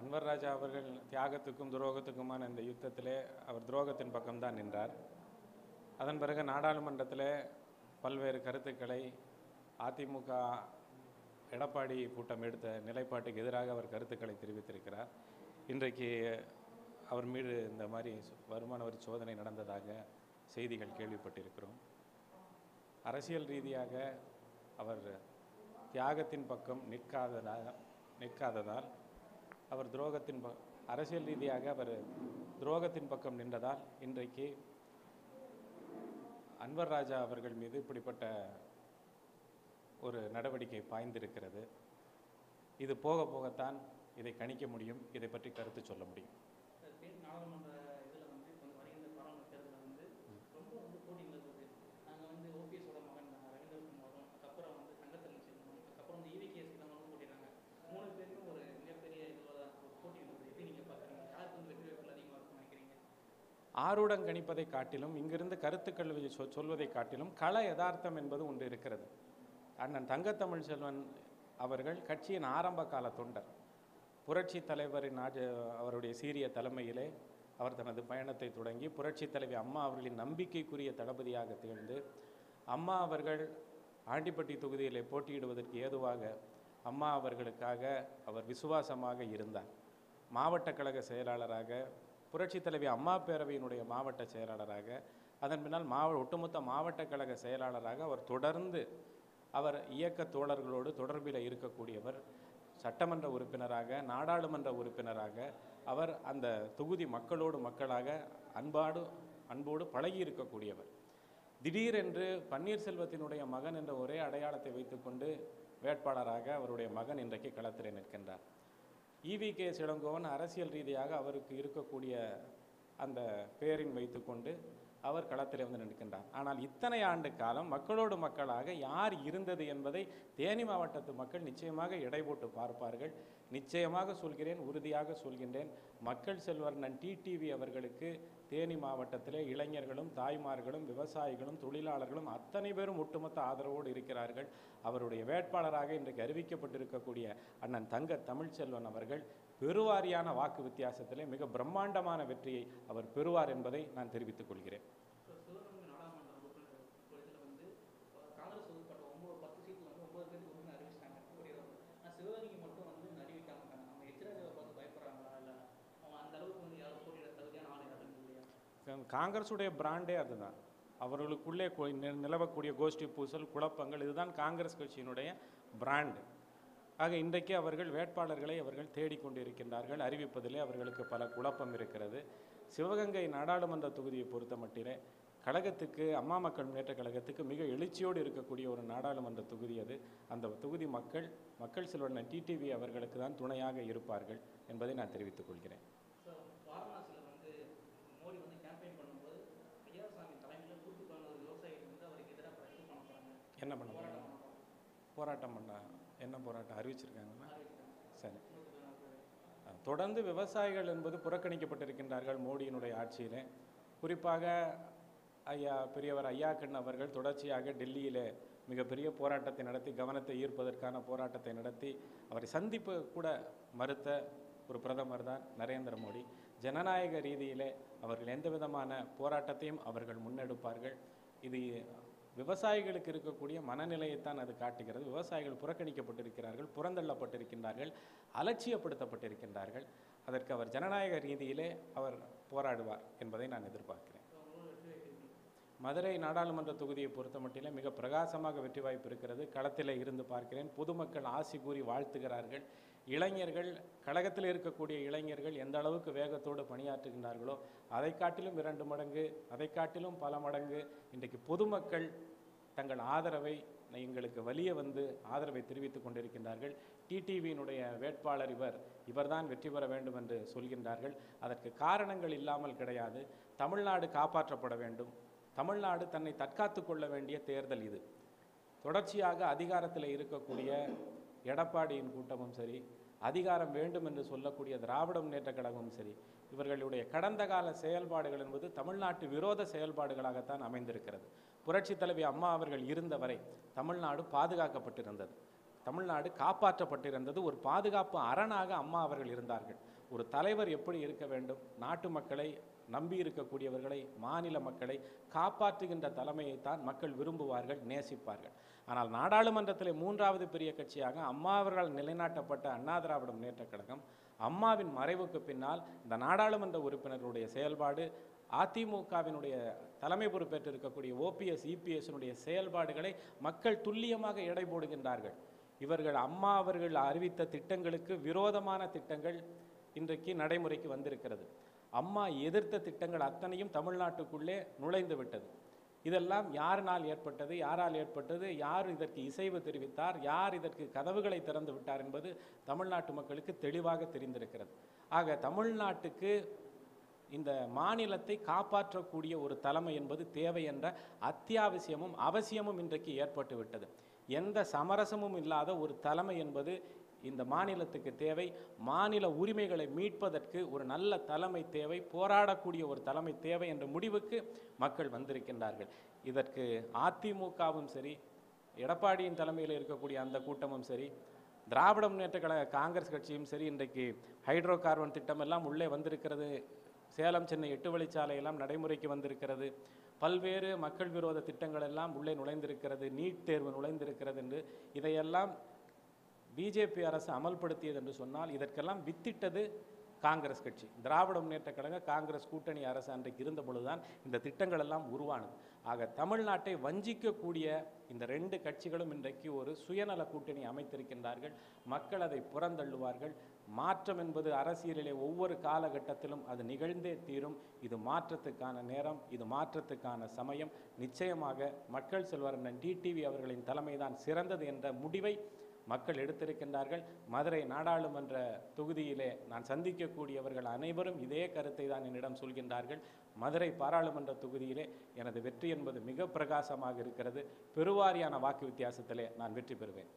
அன்வர் ராஜா அவர்கள் தியாகத்துக்கும் துரோகத்துக்குமான இந்த யுத்தத்திலே அவர் துரோகத்தின் பக்கம்தான் நின்றார். அதன் பிறகு நாடாளுமன்றத்தில் பல்வேறு கருத்துக்களை அதிமுக எடப்பாடி கூட்டம் எடுத்த நிலைப்பாட்டுக்கு எதிராக அவர் கருத்துக்களை தெரிவித்திருக்கிறார். இன்றைக்கு அவர் மீது இந்த மாதிரி வருமான வரி சோதனை நடந்ததாக செய்திகள் கேள்விப்பட்டிருக்கிறோம். அரசியல் ரீதியாக அவர் தியாகத்தின் பக்கம் நிற்காததால் நிற்காததால் அவர் துரோகத்தின் ப அரசியல் ரீதியாக அவர் துரோகத்தின் பக்கம் நின்றதால் இன்றைக்கு அன்வர் ராஜா அவர்கள் மீது இப்படிப்பட்ட ஒரு நடவடிக்கை பாய்ந்திருக்கிறது. இது போக போகத்தான் இதை கணிக்க முடியும். இதை பற்றி கருத்து சொல்ல முடியும் தேர்தல் நாடாளுமன்ற இதில் வந்து இப்போ வந்து வருகின்ற பாராளுமன்ற தேர்தலில் வந்து ரொம்ப வந்து போட்டிகள் இருக்குது நாங்கள் வந்து ஓபிஎஸோட மகன் ரவீந்திரகுமாரும் அதுக்கப்புறம் வந்து தங்கத்தமிழ் செல்வம் அதுக்கப்புறம் வந்து ஈவிகே சிதம்பரம் போட்டிடுறாங்க மூணு பேருக்கும் ஒரு மிகப்பெரிய இதில் ஒரு போட்டி இருக்குது எப்படி நீங்கள் பார்க்குறீங்க யாருக்கு வந்து வெற்றி வாய்ப்புகள் அதிகமாக இருக்கும்னு நினைக்கிறீங்க ஆறுடன் கணிப்பதை காட்டிலும் இங்கிருந்து கருத்துக்கள் சொ- சொல்வதை காட்டிலும் கள யதார்த்தம் என்பது ஒன்று இருக்கிறது. அண்ணன் தங்கத்தமிழ் செல்வன் அவர்கள் கட்சியின் ஆரம்ப கால தொண்டர். புரட்சி தலைவரின் ஆட்சி அவருடைய சீரிய தலைமையிலே அவர் தனது பயணத்தை தொடங்கி புரட்சி தலைவி அம்மா அவர்களின் நம்பிக்கைக்குரிய தளபதியாக திகழ்ந்து அம்மா அவர்கள் ஆண்டிப்பட்டி தொகுதியிலே போட்டியிடுவதற்கு ஏதுவாக அம்மா அவர்களுக்காக அவர் விசுவாசமாக இருந்தார். மாவட்ட கழக செயலாளராக புரட்சித் தலைவி அம்மா பேரவையினுடைய மாவட்ட செயலாளராக அதன் பின்னால் மாவ ஒட்டுமொத்த மாவட்ட கழக செயலாளராக அவர் தொடர்ந்து அவர் இயக்க தோழர்களோடு தொடர்பில் இருக்கக்கூடியவர் சட்டமன்ற உறுப்பினராக நாடாளுமன்ற உறுப்பினராக அவர் அந்த தொகுதி மக்களோடு மக்களாக அன்பாடு அன்போடு பழகி இருக்கக்கூடியவர் திடீரென்று பன்னீர்செல்வத்தினுடைய மகன் என்ற ஒரே அடையாளத்தை வைத்துக்கொண்டு வேட்பாளராக அவருடைய மகன் இன்றைக்கு களத்திலே நிற்கின்றார். ஈவி கே சிலங்கோவன் அரசியல் ரீதியாக அவருக்கு இருக்கக்கூடிய அந்த பெயரின் வைத்துக்கொண்டு அவர் களத்தில் வந்து நிற்கின்றார். ஆனால் இத்தனை ஆண்டு காலம் மக்களோடு மக்களாக யார் இருந்தது என்பதை தேனி மாவட்டத்து மக்கள் நிச்சயமாக எடை போட்டு பார்ப்பார்கள். நிச்சயமாக சொல்கிறேன் உறுதியாக சொல்கின்றேன். மக்கள் செல்வர்ணன் டிடிவி அவர்களுக்கு தேனி மாவட்டத்திலே இளைஞர்களும் தாய்மார்களும் விவசாயிகளும் தொழிலாளர்களும் அத்தனை பேரும் ஒட்டுமொத்த ஆதரவோடு இருக்கிறார்கள். அவருடைய வேட்பாளராக இன்றைக்கு அறிவிக்கப்பட்டிருக்கக்கூடிய அண்ணன் தங்க தமிழ்ச்செல்வன் அவர்கள் பெருவாரியான வாக்கு வித்தியாசத்திலே மிக பிரம்மாண்டமான வெற்றியை அவர் பெறுவார் என்பதை நான் தெரிவித்துக் கொள்கிறேன். காங்கிரஸுடைய பிராண்டே அதுதான். அவர்களுக்குள்ளே நிலவக்கூடிய கோஷ்டி பூசல் குழப்பங்கள் இதுதான் காங்கிரஸ் கட்சியினுடைய பிராண்டு. ஆக இன்றைக்கு அவர்கள் வேட்பாளர்களை அவர்கள் தேடிக்கொண்டிருக்கின்றார்கள் அறிவிப்பதிலே அவர்களுக்கு பல குழப்பம் இருக்கிறது சிவகங்கை நாடாளுமன்ற தொகுதியை பொறுத்த மட்டிலே கழகத்துக்கு அம்மா மக்கள் முன்னேற்ற கழகத்துக்கு மிக எழுச்சியோடு இருக்கக்கூடிய ஒரு நாடாளுமன்ற தொகுதி அது அந்த தொகுதி மக்கள் மக்கள் செல்வன டிடிவி அவர்களுக்கு தான் துணையாக இருப்பார்கள் என்பதை நான் தெரிவித்துக் கொள்கிறேன் என்ன பண்ண போறாங்க? போராட்டம் பண்ண போறாங்க. போராட்டம் பண்ண என்ன போராட்டம் அறிவிச்சிருக்காங்கன்னா? சரி. தொடர்ந்து விவசாயிகள் என்பது புறக்கணிக்கப்பட்டிருக்கின்றார்கள் மோடியினுடைய ஆட்சியில். குறிப்பாக ஐயா பெரியவர் ஐயாக்கண் அவர்கள் தொடர்ச்சியாக டெல்லியில் மிகப்பெரிய போராட்டத்தை நடத்தி கவனத்தை ஈர்ப்பதற்கான போராட்டத்தை நடத்தி அவரை சந்திப்பு கூட மறுத்த ஒரு பிரதமர் தான் நரேந்திர மோடி. ஜனநாயக ரீதியிலே அவர்கள் எந்த விதமான போராட்டத்தையும் அவர்கள் முன்னெடுப்பார்கள். இது விவசாயிகளுக்கு இருக்கக்கூடிய மனநிலையைத்தான் அது காட்டுகிறது. விவசாயிகள் புறக்கணிக்கப்பட்டிருக்கிறார்கள் புறந்தள்ளப்பட்டிருக்கின்றார்கள் அலட்சியப்படுத்தப்பட்டிருக்கின்றார்கள். அதற்கு அவர் ஜனநாயக ரீதியிலே அவர் போராடுவார் என்பதை நான் எதிர்பார்க்கிறேன். மதுரை நாடாளுமன்ற தொகுதியை பொறுத்த மட்டிலே மிக பிரகாசமாக வெற்றி வாய்ப்பு இருக்கிறது. களத்தில் இருந்து பார்க்கிறேன். பொதுமக்கள் ஆசி கூறி வாழ்த்துகிறார்கள். இளைஞர்கள் கழகத்தில் இருக்கக்கூடிய இளைஞர்கள் எந்த அளவுக்கு வேகத்தோடு பணியாற்றுகின்றார்களோ அதை காட்டிலும் இரண்டு மடங்கு அதை காட்டிலும் பல மடங்கு இன்றைக்கு பொதுமக்கள் தங்கள் ஆதரவை எங்களுக்கு வலிய வந்து ஆதரவை தெரிவித்துக் கொண்டிருக்கின்றார்கள். டிடிவியினுடைய வேட்பாளர் இவர் இவர்தான் வெற்றி பெற வேண்டும் என்று சொல்கின்றார்கள். அதற்கு காரணங்கள் இல்லாமல் கிடையாது. தமிழ்நாடு காப்பாற்றப்பட வேண்டும். தமிழ்நாடு தன்னை தற்காத்து கொள்ள வேண்டிய தேர்தல் இது. தொடர்ச்சியாக அதிகாரத்தில் இருக்கக்கூடிய எடப்பாடியின் கூட்டமும் சரி அதிகாரம் வேண்டும் என்று சொல்லக்கூடிய திராவிட முன்னேற்ற கழகமும் சரி இவர்களுடைய கடந்த கால செயல்பாடுகள் என்பது தமிழ்நாட்டு விரோத செயல்பாடுகளாகத்தான் அமைந்திருக்கிறது. புரட்சி தலைவி அம்மா அவர்கள் இருந்த வரை தமிழ்நாடு பாதுகாக்கப்பட்டிருந்தது. தமிழ்நாடு காப்பாற்றப்பட்டிருந்தது. ஒரு பாதுகாப்பு அரணாக அம்மா அவர்கள் இருந்தார்கள். ஒரு தலைவர் எப்படி இருக்க வேண்டும்? நாட்டு மக்களை நம்பி இருக்கக்கூடியவர்களை மாநில மக்களை காப்பாற்றுகின்ற தலைமையைத்தான் மக்கள் விரும்புவார்கள் நேசிப்பார்கள். ஆனால் நாடாளுமன்றத்தில் மூன்றாவது பெரிய கட்சியாக அம்மா அவர்களால் நிலைநாட்டப்பட்ட அண்ணா திராவிட முன்னேற்ற கழகம் அம்மாவின் மறைவுக்கு பின்னால் இந்த நாடாளுமன்ற உறுப்பினர்களுடைய செயல்பாடு அதிமுகவினுடைய தலைமை பொறுப்பேற்று இருக்கக்கூடிய ஓபிஎஸ் இபிஎஸ்னுடைய செயல்பாடுகளை மக்கள் துல்லியமாக எடை போடுகின்றார்கள். இவர்கள் அம்மா அவர்கள் அறிவித்த திட்டங்களுக்கு விரோதமான திட்டங்கள் இன்றைக்கு நடைமுறைக்கு வந்திருக்கிறது. அம்மா எதிர்த்த திட்டங்கள் அத்தனையும் தமிழ்நாட்டுக்குள்ளே நுழைந்து விட்டது. இதெல்லாம் யாரினால் ஏற்பட்டது யாரால் ஏற்பட்டது யார் இதற்கு இசைவு தெரிவித்தார் யார் இதற்கு கதவுகளை திறந்து விட்டார் என்பது தமிழ்நாட்டு மக்களுக்கு தெளிவாக தெரிந்திருக்கிறது. ஆக தமிழ்நாட்டுக்கு இந்த மாநிலத்தை காப்பாற்றக்கூடிய ஒரு தலைமை என்பது தேவை என்ற அத்தியாவசியமும் அவசியமும் இன்றைக்கு ஏற்பட்டு விட்டது. எந்த சமரசமும் இல்லாத ஒரு தலைமை என்பது இந்த மாநிலத்துக்கு தேவை. மாநில உரிமைகளை மீட்பதற்கு ஒரு நல்ல தலைமை தேவை போராடக்கூடிய ஒரு தலைமை தேவை என்ற முடிவுக்கு மக்கள் வந்திருக்கின்றார்கள். இதற்கு அதிமுகவும் சரி எடப்பாடியின் தலைமையில் இருக்கக்கூடிய அந்த கூட்டமும் சரி திராவிட முன்னேற்ற கழக காங்கிரஸ் கட்சியும் சரி இன்றைக்கு ஹைட்ரோ கார்பன் திட்டம் எல்லாம் உள்ளே வந்திருக்கிறது. சேலம் சென்னை எட்டு வழிச்சாலை எல்லாம் நடைமுறைக்கு வந்திருக்கிறது. பல்வேறு மக்கள் விரோத திட்டங்கள் எல்லாம் உள்ளே நுழைந்திருக்கிறது. நீட் தேர்வு நுழைந்திருக்கிறது என்று இதையெல்லாம் பிஜேபி அரசு அமல்படுத்தியது என்று சொன்னால் இதற்கெல்லாம் வித்திட்டது காங்கிரஸ் கட்சி. திராவிட முன்னேற்ற கழக காங்கிரஸ் கூட்டணி அரசு அன்றைக்கு இருந்தபொழுதுதான் இந்த திட்டங்கள் எல்லாம் உருவானது. ஆக தமிழ்நாட்டை வஞ்சிக்கக்கூடிய இந்த ரெண்டு கட்சிகளும் இன்றைக்கு ஒரு சுயநல கூட்டணி அமைத்திருக்கின்றார்கள். மக்கள் அதை புறந்தள்ளுவார்கள். மாற்றம் என்பது அரசியலிலே ஒவ்வொரு காலகட்டத்திலும் அது நிகழ்ந்தே தீரும். இது மாற்றத்துக்கான நேரம் இது மாற்றத்துக்கான சமயம். நிச்சயமாக மக்கள் செல்வரண்ணன் டிடிவி அவர்களின் தலைமைதான் சிறந்தது என்ற முடிவை மக்கள் எடுத்திருக்கின்றார்கள். மதுரை நாடாளுமன்ற தொகுதியிலே நான் சந்திக்கக்கூடியவர்கள் அனைவரும் இதே கருத்தை தான் என்னிடம் சொல்கின்றார்கள். மதுரை பாராளுமன்ற தொகுதியிலே எனது வெற்றி என்பது மிக பிரகாசமாக இருக்கிறது. பெருவாரியான வாக்கு வித்தியாசத்திலே நான் வெற்றி பெறுவேன்.